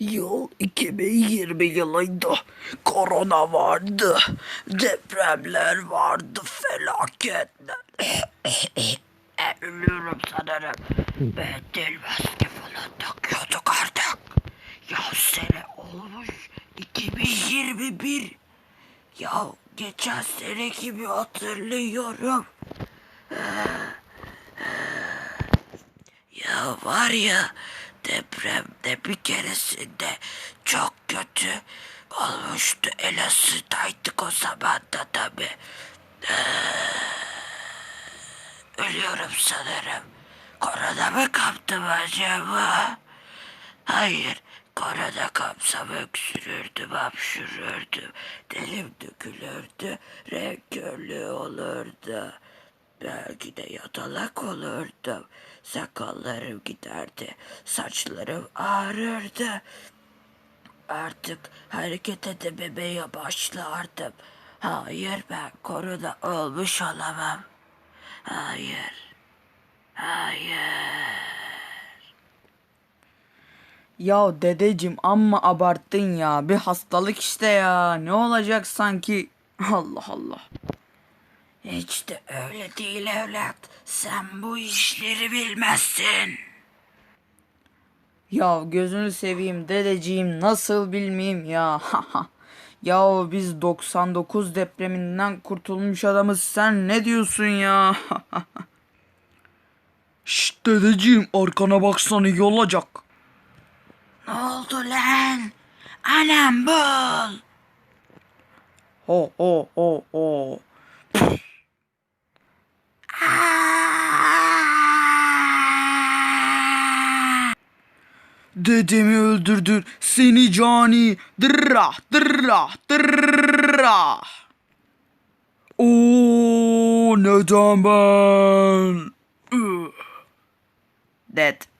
Yıl 2020 yılıydı. Korona vardı. Depremler vardı. Felaketler. Ölüyorum sanırım. Ben dil maske falan takıyorduk artık. Ya sene olmuş 2021. Ya geçen sene gibi hatırlıyorum. Ya var ya depremde bir keresinde çok kötü olmuştu. Elazığ'daydık o zaman da tabi. Ölüyorum sanırım. Korona mı kaptım acaba? Hayır. Korona kapsam öksürürdüm, hapşırırdım. Dilim dökülürdü, renk körlüğü olurdu. Belki de yatalak olurdum. Sakallarım giderdi, saçlarım ağrırdı. Artık hareket edememeye başlardım. Hayır ben korona olmuş olamam. Hayır. Hayır. Ya dedeciğim amma abarttın ya. Bir hastalık işte ya. Ne olacak sanki? Allah Allah. Hiç de öyle değil evlat. Sen bu işleri bilmezsin. Ya gözünü seveyim dedeciğim nasıl bilmeyeyim ya. ya biz 99 depreminden kurtulmuş adamız sen ne diyorsun ya? Şşt dedeciğim arkana baksan iyi olacak. Ne oldu lan? Anam bul. Ho ho ho ho. Dedemi öldürdün seni cani. Dırra dırra dırra. Oo neden ben? Dead.